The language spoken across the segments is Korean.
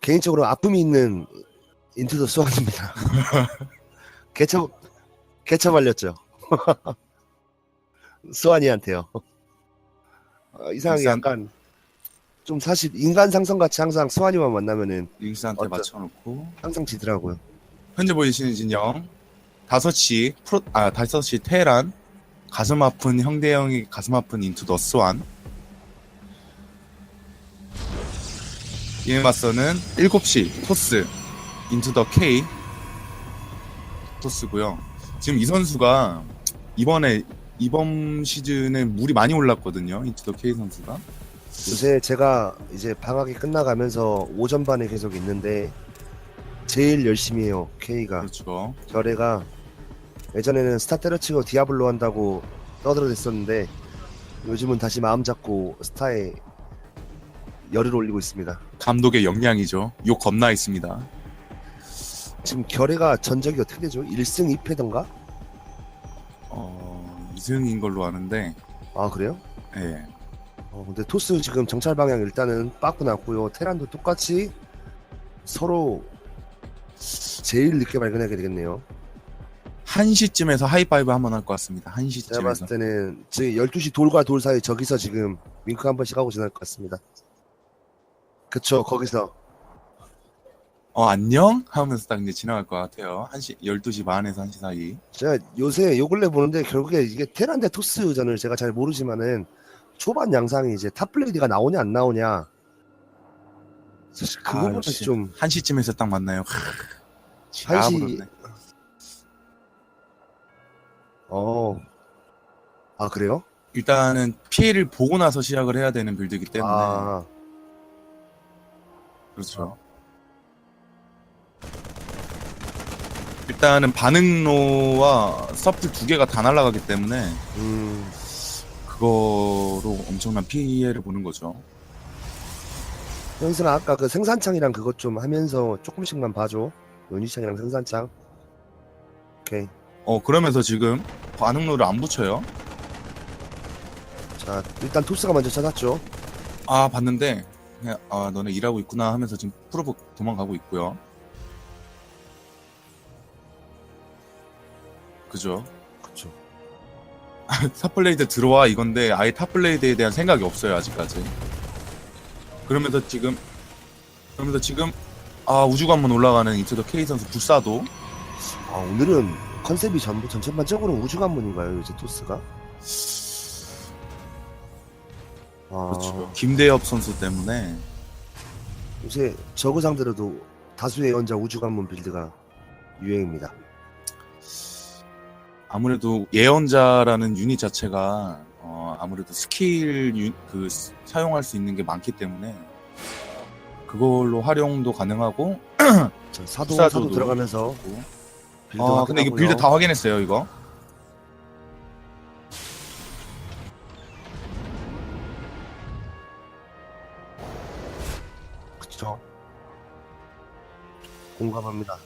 개인적으로 아픔이 있는 인투더 수완입니다. 개처 개처 말렸죠. 수완이한테요. 어, 이상하게 일단- 약간 좀 사실 인간 상성 같이 항상 수완이만 만나면은 링스한테 어쩌- 맞춰놓고 항상 지더라고요. 현재 보이시는 진영 5시 프로 아 5시 테란 가슴 아픈 형대형이 가슴 아픈 인투 더 스완 이에 맞서는 7시 토스 인투 더 K 토스고요. 지금 이 선수가 이번에 이번 시즌에 물이 많이 올랐거든요. 인투 더 K 선수가. 요새 제가 이제 방학이 끝나가면서 오전반에 계속 있는데 제일 열심히 해요. K가 그렇죠. 결애가 예전에는 스타 때려치고 디아블로 한다고 떠들어댔었는데 요즘은 다시 마음 잡고 스타에 열을 올리고 있습니다. 감독의 역량이죠. 욕 겁나 있습니다. 지금 결애가 전적이 어떻게 되죠? 1승 2패던가? 어, 2승인 걸로 아는데 아 그래요? 예. 어, 근데 토스 지금 정찰 방향 일단은 빠꾸 났고요. 테란도 똑같이 서로 제일 늦게 발견하게 되겠네요. 1시쯤에서 하이파이브 한번 할 것 같습니다. 제가 1시쯤에서. 봤을 때는 지금 12시 돌과 돌 사이 저기서 지금 윙크 한 번씩 하고 지날 것 같습니다. 그쵸 거기서 어, 안녕? 하면서 딱 이제 지나갈 것 같아요. 1시, 12시 반에서 1시 사이. 제가 요새 요 근래 보는데 결국에 이게 테란 대 토스전을 제가 잘 모르지만은 초반 양상이 이제 탑블레이드가 나오냐 안 나오냐 사실 그 아, 역시. 좀 1시쯤에서 딱 만나요. 하, 한시- 지나버렸네. 어. 아 그래요? 일단은 피해를 보고 나서 시작을 해야 되는 빌드이기 때문에. 아 그렇죠. 일단은 반응로와 서프 두 개가 다 날아가기 때문에 음. 그거로 엄청난 피해를 보는 거죠. 형수는 아까 그 생산창이랑 그것 좀 하면서 조금씩만 봐줘. 연유창이랑 생산창. 오케이. 어 그러면서 지금 반응로를 안 붙여요. 자 일단 토스가 먼저 찾았죠. 아 봤는데 그냥 아 너네 일하고 있구나 하면서 지금 프로브 도망가고 있고요. 그죠? 그쵸. 탑블레이드 들어와 이건데 아예 탑블레이드에 대한 생각이 없어요 아직까지. 그러면서 지금 그러면서 지금 아 우주관문 올라가는 이투더 K 선수 불사도 아 오늘은 컨셉이 전부 전체반적으로 우주 관문인가요 이제 토스가? 아, 그렇죠. 김대엽 선수 때문에 요새 저그 상대로도 다수의 연자 우주 관문 빌드가 유행입니다. 아무래도 예언자라는 유닛 자체가 어, 아무래도 스킬 유, 그 스- 사용할 수 있는 게 많기 때문에 그걸로 활용도 가능하고 자, 사도 사도도 사도 들어가면서 빌드 아 근데 이거. 빌드 다 확인했어요 이거 그쵸. 공감합니다.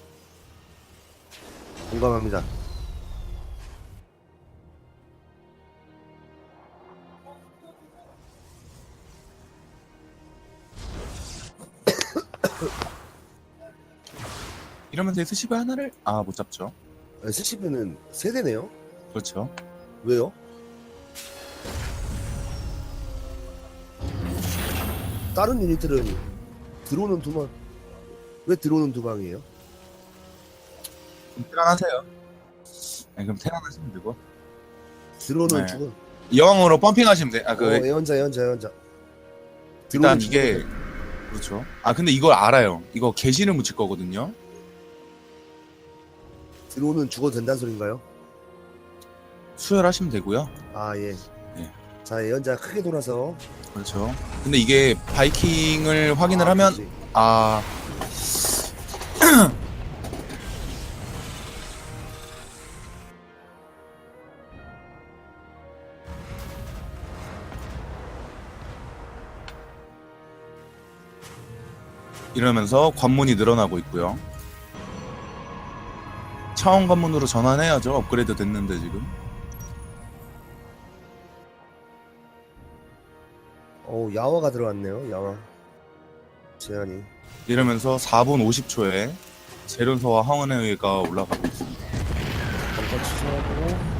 공감합니다. 이러면서 SCV 하나를 아 못 잡죠 SCV는 세대네요. 그렇죠 왜요? 다른 유닛들은 들어오는 두 방. 왜 들어오는 두 방이에요? 그럼 테란하세요 네, 그럼 테란하시면 되고 들어오는 네. 죽어. 여왕으로 펌핑하시면 돼 아그 어, 예언자, 예언자, 예언자. 일단 이게. 그렇죠 아 근데 이걸 알아요 이거 게시를 묻힐 거거든요 들어오는 죽어도 된다는 소린가요? 수혈하시면 되고요 아 예. 예. 자 예언자 크게 돌아서 그렇죠 근데 이게 바이킹을 확인을 아, 하면 그치. 아 이러면서 관문이 늘어나고 있고요. 차원 관문으로 전환해야죠. 업그레이드 됐는데 지금. 어우 야화가 들어왔네요 야화 제한이 이러면서 4분 50초에 재련서와 황은의 의가 올라가고 있습니다. 잠깐 추천하고.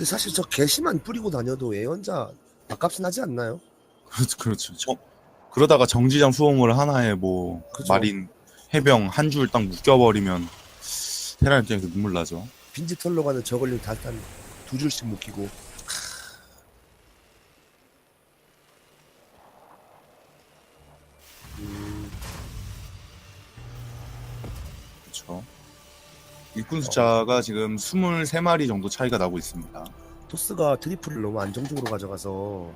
근데 사실 저 게시만 뿌리고 다녀도 예언자 밥값은 하지 않나요? 그렇죠, 그렇죠. 저, 그러다가 정지장 수호물 하나에 뭐 그죠. 마린 해병 한 줄 딱 묶여버리면 테란 입장에서 눈물 나죠. 빈집 털러 가는 저걸링 달단 두 줄씩 묶이고. 음, 그렇죠. 일꾼 숫자가 지금 23마리 정도 차이가 나고 있습니다. 토스가 트리플을 너무 안정적으로 가져가서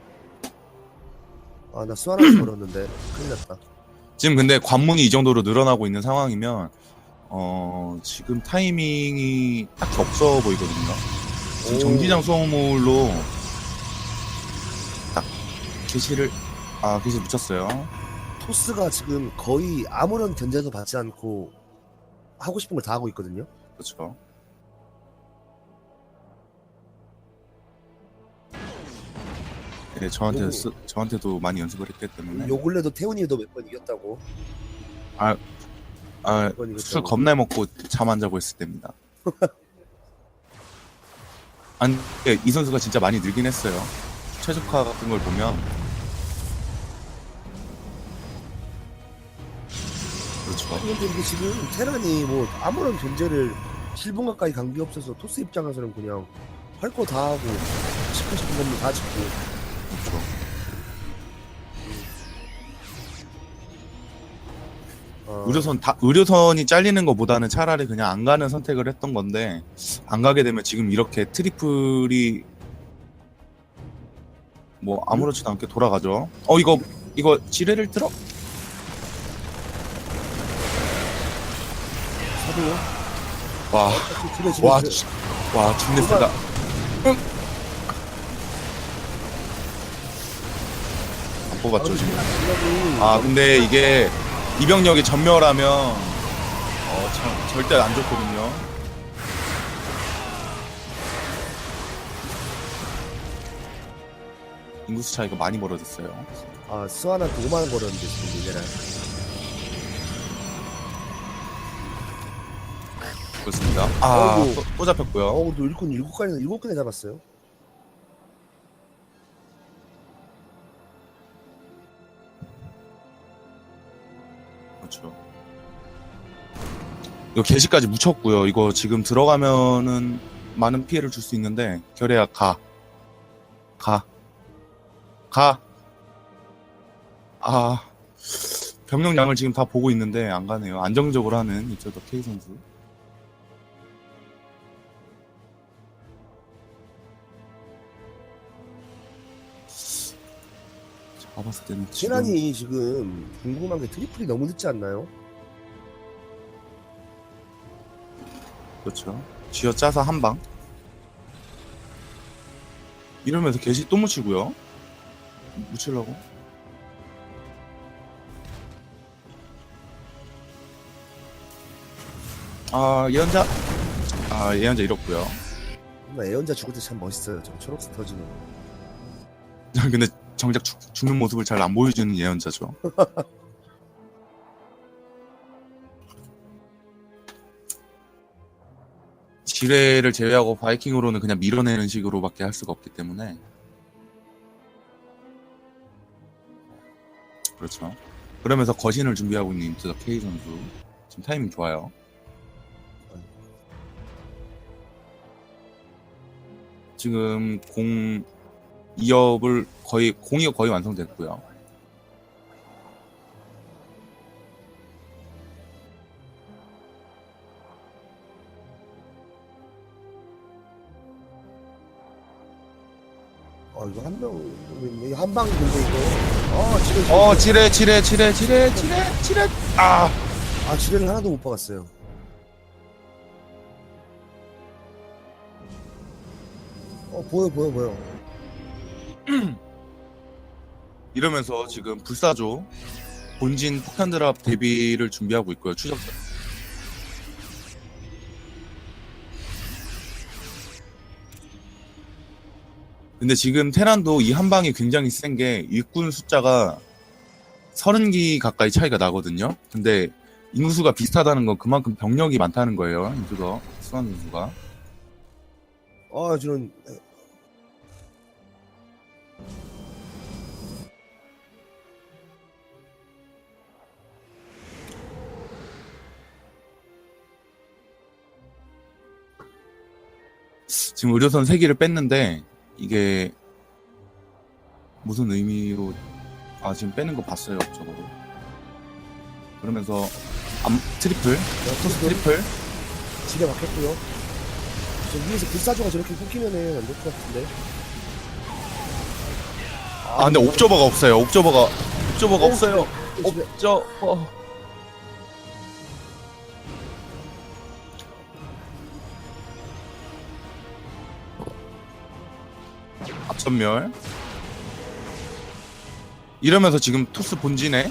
아 나 수아랑 걸었는데 큰일 났다. 지금 근데 관문이 이 정도로 늘어나고 있는 상황이면 어 지금 타이밍이 딱히 없어 보이거든요. 지금 오. 정기장 수호물로 딱 게시를 아 게시 붙였어요. 토스가 지금 거의 아무런 견제도 받지 않고 하고 싶은 걸 다 하고 있거든요. 그렇죠. 네, 저한테 스, 저한테도 많이 연습을 했기 때문에 요 근래도 태훈이도 몇 번 이겼다고. 아번 이겼다고. 술 겁나 먹고 잠 안 자고 있을 때입니다. 아니 예, 이 선수가 진짜 많이 늘긴 했어요. 최적화 같은 걸 보면 그렇죠. 근데 이게 지금 테란이 뭐 아무런 견제를 7분 가까이 간 게 없어서 토스 입장에서는 그냥 할 거 다 하고 싶고 싶은 건다 짓고 그렇죠. 어, 의료선 다 의료선이 잘리는 것보다는 차라리 그냥 안 가는 선택을 했던 건데 안 가게 되면 지금 이렇게 트리플이 뭐 아무렇지도 않게 돌아가죠. 어 이거 이거 지뢰를 들어? 사도 와. 집에 집에 와, 집에. 지- 와, 세다. 응. 안 뽑았죠, 지금. 아, 근데 이게 이병력이 전멸하면, 어, 참, 절대 안 좋거든요. 인구수 차이가 많이 벌어졌어요. 아 수아한테 5만 원 걸었는데 지금 얘네 랑 그렇습니다. 아, 어이구. 또, 또 잡혔고요. 어우 너 일꾼 일곱 칸이나 일곱 칸에 잡았어요 그렇죠. 이거 게시까지 묻혔고요. 이거 지금 들어가면은 많은 피해를 줄 수 있는데 결의야 가. 가. 가. 아. 병력량을 지금 다 보고 있는데 안 가네요. 안정적으로 하는 이쪽도 K 선수. 봤을 때는 지금 테란이 지금 궁금한 게 트리플이 너무 늦지 않나요? 그렇죠. 쥐어 짜서 한 방. 이러면서 게시 또 묻히고요. 묻히려고. 아 예언자. 아 예언자 잃었고요. 나 애연자 죽을 때 참 멋있어요 저 초록색 터지는 거. 근데 정작 죽, 죽는 모습을 잘 안 보여주는 예언자죠. 지뢰를 제외하고 바이킹으로는 그냥 밀어내는 식으로밖에 할 수가 없기 때문에 그렇죠. 그러면서 거신을 준비하고 있는 인투더 K 선수 지금 타이밍 좋아요. 지금 공 2업을 거의 공이 거의 완성됐고요. 아 이거 한명 한방 근데 이거. 아 지뢰 어 지뢰 지뢰 지뢰 지뢰 지뢰 지뢰. 아! 아 지뢰를 하나도 못 박았어요. 어 보여 보여 보여 이러면서 지금 불사조 본진 폭탄 드랍 대비를 준비하고 있고요. 추적. 근데 지금 테란도 이 한 방이 굉장히 센 게 일꾼 숫자가 30기 가까이 차이가 나거든요. 근데 인구수가 비슷하다는 건 그만큼 병력이 많다는 거예요. 인수가 수완 인수가. 아 저는 지금 의료선 3기를 뺐는데 이게 무슨 의미로 아 지금 빼는 거 봤어요 저거로 그러면서 암, 트리플? 토스 트리플? 집에 막혔고요. 저 위에서 불사조가 저렇게 꽂히면은 안 될 것 같은데. 아 근데 옵저버가 없어요. 옵저버가 옵저버가 어, 없어요. 집에 옵저버 앞전멸 이러면서 지금 토스 본진에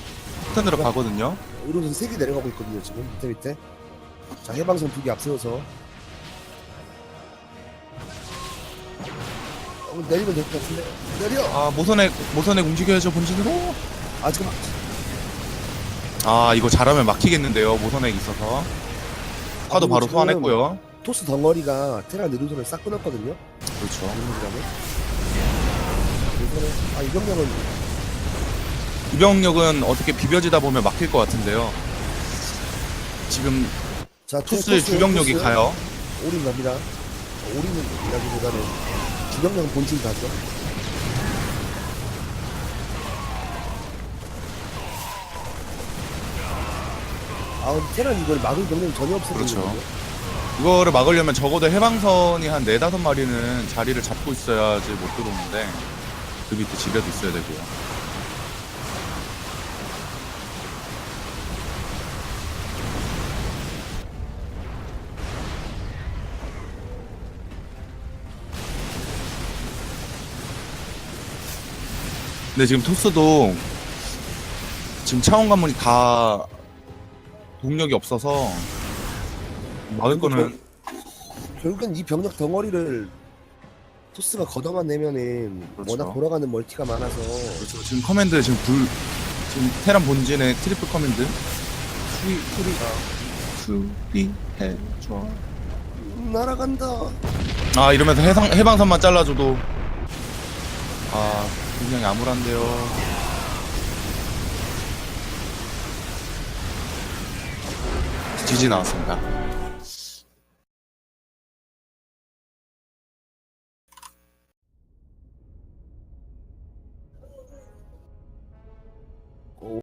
스탠드로 가거든요 의료선 세개 내려가고 있거든요 지금 밑에 밑에. 자 해방선 두개 앞세워서. 어, 내리면 될 것 같은데. 내려. 아 모선액 모선액 움직여야죠 본진으로 아 지금 아 이거 잘하면 막히겠는데요 모선액 있어서 화도 바로 지금 소환했고요 토스 덩어리가 테란 의료선을 싹 끊었거든요. 그렇죠 이병력은. 그래서 아 이병력은 이병력은 어떻게 비벼지다 보면 막힐 것 같은데요 지금 자 토스의 토스, 주병력이 토스. 가요 올인 갑니다. 올인은 이라기보다는 주병력은 본진 가죠. 아, 근데 테란 이걸 막을 병력이 전혀 없어 그렇죠. 보이거든요. 이거를 막으려면 적어도 해방선이 한 네다섯 마리는 자리를 잡고 있어야지 못 들어오는데 그 밑에 지뢰도 있어야 되고요. 근데 지금 토스도 지금 차원 관문이 다 동력이 없어서 막을 거는 결국엔 이 병력 덩어리를 토스가 걷어만 내면은 그렇죠. 워낙 돌아가는 멀티가 많아서. 그렇죠. 지금 커맨드 지금 불 지금 테란 본진의 트리플 커맨드. 수리 수리 수리 해줘. 음, 날아간다. 아 이러면서 해상 해방선만 잘라줘도. 아 굉장히 암울한데요. 지지 나왔습니다